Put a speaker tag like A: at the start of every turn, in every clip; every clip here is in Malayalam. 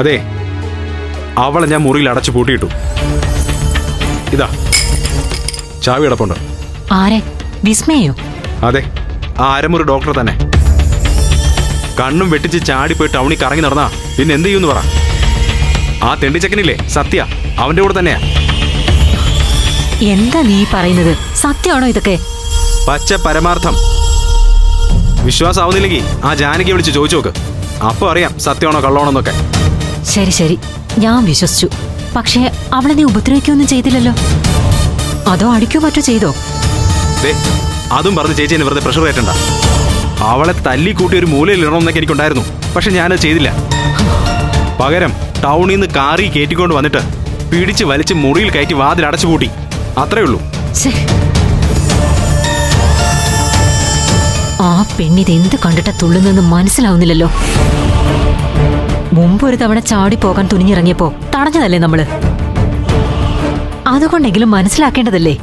A: അതെ അവളെ ഞാൻ മുറിയിൽ അടച്ചു പൂട്ടിയിട്ടു. ഇതാ ചാവി അടപ്പുണ്ട്
B: ആരെ? വിസ്മയോ?
A: അതെ ആ അരമുറി ഡോക്ടർ തന്നെ. കണ്ണും വെട്ടിച്ച് ചാടിപ്പോയി ടൗണിൽ കറങ്ങി നടന്നാ പിന്നെ എന്ത് ചെയ്യുമെന്ന് പറ. ആ തെണ്ടിച്ചക്കനില്ലേ സത്യ അവന്റെ കൂടെ തന്നെയാ.
B: എന്താ നീ പറയുന്നത്? സത്യമാണോ ഇതൊക്കെ?
A: പച്ച പരമാർത്ഥം. വിശ്വാസാവുന്നില്ലെങ്കിൽ ആ ജാനകി വിളിച്ച് ചോദിച്ചു നോക്ക്. അപ്പൊ അറിയാം സത്യമാണോ കള്ളമാണോ എന്നൊക്കെ.
B: ശരി ശരി. ഞാൻ വിശ്വസിച്ചു. പക്ഷേ അവളെ നീ ഉപദ്രവിക്കൊന്നും ചെയ്തില്ലല്ലോ. അതോ അടിക്കോ മറ്റോ ചെയ്തോ?
A: അതും പറഞ്ഞ് ചേച്ചി എന്നെ വെറുതെ പ്രഷർ കയറ്റണ്ട. അവളെ തല്ലി കൂട്ടി ഒരു മൂലയിൽ ഇടണമെന്നൊക്കെ എനിക്കുണ്ടായിരുന്നു. പക്ഷെ ഞാനത് ചെയ്തില്ല. പകരം ടൗണിൽ നിന്ന് കാറി കയറ്റിക്കൊണ്ട് വന്നിട്ട് പിടിച്ച് വലിച്ച് മുറിയിൽ കയറ്റി വാതിൽ അടച്ചു കൂട്ടി അത്രേ ഉള്ളൂ.
B: ആ പെണ്ണിത് എന്ത് കണ്ടിട്ടാ തുള്ളുന്നെന്ന് മനസ്സിലാവുന്നില്ലല്ലോ. മുമ്പ് ഒരു തവണ ചാടി പോകാൻ തുനിഞ്ഞിറങ്ങിയപ്പോ തടഞ്ഞതല്ലേ നമ്മൾ? അതുകൊണ്ടെങ്കിലും മനസ്സിലാക്കേണ്ടതല്ലേ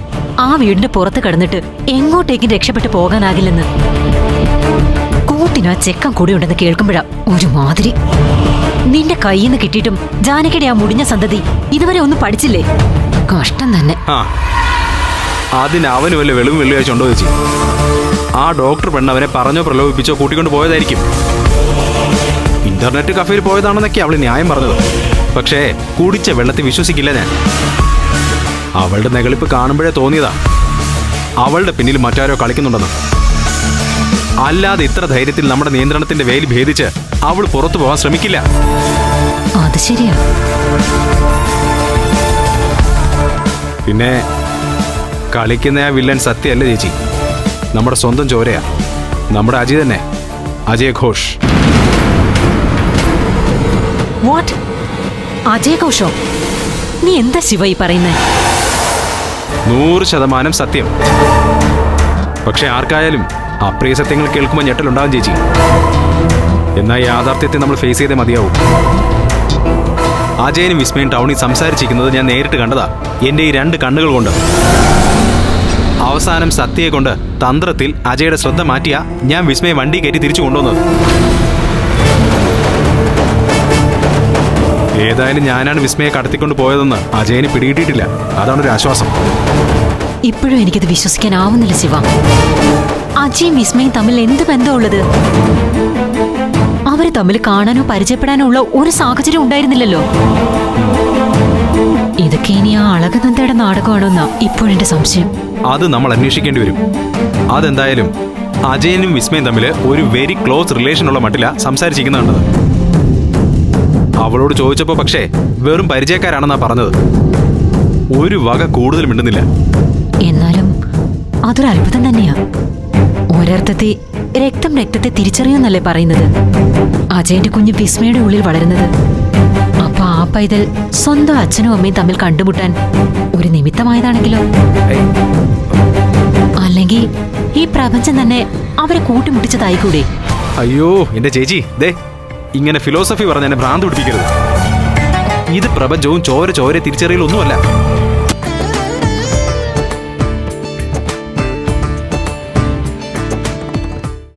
B: ആ വീടിന്റെ പുറത്ത് കടന്നിട്ട് എങ്ങോട്ടേക്കും രക്ഷപ്പെട്ടു പോകാനാകില്ലെന്ന്? കൂട്ടിന് ചെക്കൻ കൂടി ഉണ്ടെന്ന് കേൾക്കുമ്പോഴാ ഒരു മാതിരി നിന്റെ കയ്യിൽ നിന്ന് കിട്ടിയിട്ടും ജാനകിയുടെ ആ മുടിഞ്ഞ സന്തതി ഇതുവരെ ഒന്നും പഠിച്ചില്ലേ? കഷ്ടം തന്നെ.
A: അതിന് വല്ല വെളിവും വെള്ളിയാഴ്ച ചേച്ചി ആ ഡോക്ടർ പെണ്ണ് അവനെ പറഞ്ഞോ പ്രലോഭിപ്പിച്ചോ കൂട്ടിക്കൊണ്ട് പോയതായിരിക്കും. ഇന്റർനെറ്റ് കഫേയിൽ പോയതാണെന്നൊക്കെ അവൾ ന്യായം പറഞ്ഞത്. പക്ഷേ കുടിച്ച വെള്ളത്തിൽ വിശ്വസിക്കില്ല ഞാൻ. അവളുടെ നെകളിപ്പ് കാണുമ്പോഴേ തോന്നിയതാ. അവളുടെ പിന്നിൽ മറ്റാരോ കളിക്കുന്നുണ്ടെന്ന്. അല്ലാതെ ഇത്ര ധൈര്യത്തിൽ നമ്മുടെ നിയന്ത്രണത്തിന്റെ വേലി ഭേദിച്ച് അവൾ പുറത്തു പോകാൻ ശ്രമിക്കില്ല.
B: അത് ശരിയാ.
A: പിന്നെ കളിക്കുന്ന ആ വില്ലൻ സത്യല്ല ചേച്ചി. നമ്മുടെ സ്വന്തം ചോരയാ. നമ്മുടെ അജി തന്നെ. അജയ് ഘോഷ്
B: വാട്ട് അജയ് ഘോഷോ നീ എന്താ ശിവ ഈ പറയുന്നേ?
A: നൂറ് ശതമാനം സത്യം. പക്ഷെ ആർക്കായാലും അപ്രിയ സത്യങ്ങൾ കേൾക്കുമ്പോൾ ഞെട്ടലുണ്ടാവും ചേച്ചി. എന്നാൽ യാഥാർത്ഥ്യത്തെ നമ്മൾ ഫേസ് ചെയ്തേ മതിയാവും. അജയനും വിസ്മയും ടൗണിൽ സംസാരിച്ചിരിക്കുന്നത് ഞാൻ നേരിട്ട് കണ്ടതാ. എന്റെ ഈ രണ്ട് കണ്ണുകൾ കൊണ്ട്. അവസാനം സത്യയെ കൊണ്ട് തന്ത്രത്തിൽ അജയുടെ ശ്രദ്ധ മാറ്റിയ ഞാൻ വിസ്മയെ വണ്ടി കയറ്റി തിരിച്ചു കൊണ്ടുവന്നത്. ഏതായാലും ഞാനാണ് വിസ്മയെ കടത്തിക്കൊണ്ട് പോയതെന്ന് അജയന് പിടികിട്ടിയിട്ടില്ല. അതാണ് ഒരു ആശ്വാസം.
B: ഇപ്പോഴും എനിക്കത് വിശ്വസിക്കാനാവുന്നില്ല ശിവ. അജയും വിസ്മയും തമ്മിൽ എന്ത് ബന്ധമുള്ളത്? അവർ തമ്മിൽ കാണാനോ പരിചയപ്പെടാനോ ഉള്ള ഒരു സാഹചര്യം ഉണ്ടായിരുന്നില്ലല്ലോ. ഇതൊക്കെ ഇനി ആ അളകനന്ദയുടെ നാടകമാണോന്നാ ഇപ്പോഴെന്റെ സംശയം.
A: അത് നമ്മൾ അന്വേഷിക്കേണ്ടി വരും. അതെന്തായാലും അജയനും വിസ്മയും തമ്മിൽ ഒരു വെരി ക്ലോസ് റിലേഷൻ ഉള്ള മട്ടില സംസാരിച്ചിരിക്കുന്നുണ്ടത് അവളോട് ചോദിച്ചപ്പോ പക്ഷേ വെറും പരിചയക്കാരാണെന്നാ പറഞ്ഞത്. ഒരു വക കൂടുതൽ മിണ്ടുന്നില്ല.
B: എന്നാലും അതൊരു അത്ഭുതം തന്നെയാ. ഒരർത്ഥത്തിൽ രക്തം രക്തത്തെ തിരിച്ചറിയുന്നല്ലേ പറയുന്നത്. അജയന്റെ കുഞ്ഞ് വിസ്മയുടെ ഉള്ളിൽ വളരുന്നത്. അപ്പൊ ആ പൈതൽ സ്വന്തം അച്ഛനും അമ്മയും തമ്മിൽ കണ്ടുമുട്ടാൻ ഒരു നിമിത്തമായതാണെങ്കിലോ? അല്ലെങ്കിൽ ഈ പ്രപഞ്ചം തന്നെ അവരെ കൂട്ടിമുട്ടിച്ചതായിക്കൂടെ?
A: അയ്യോ എന്റെ ചേച്ചി ദേ ഇങ്ങനെ ഫിലോസഫി പറഞ്ഞ എന്നെ ഭ്രാന്ത് പിടിപ്പിക്കരുത്. ഇത് പ്രപഞ്ചവും ചോര ചോര തിരിച്ചറിയലൊന്നുമല്ല.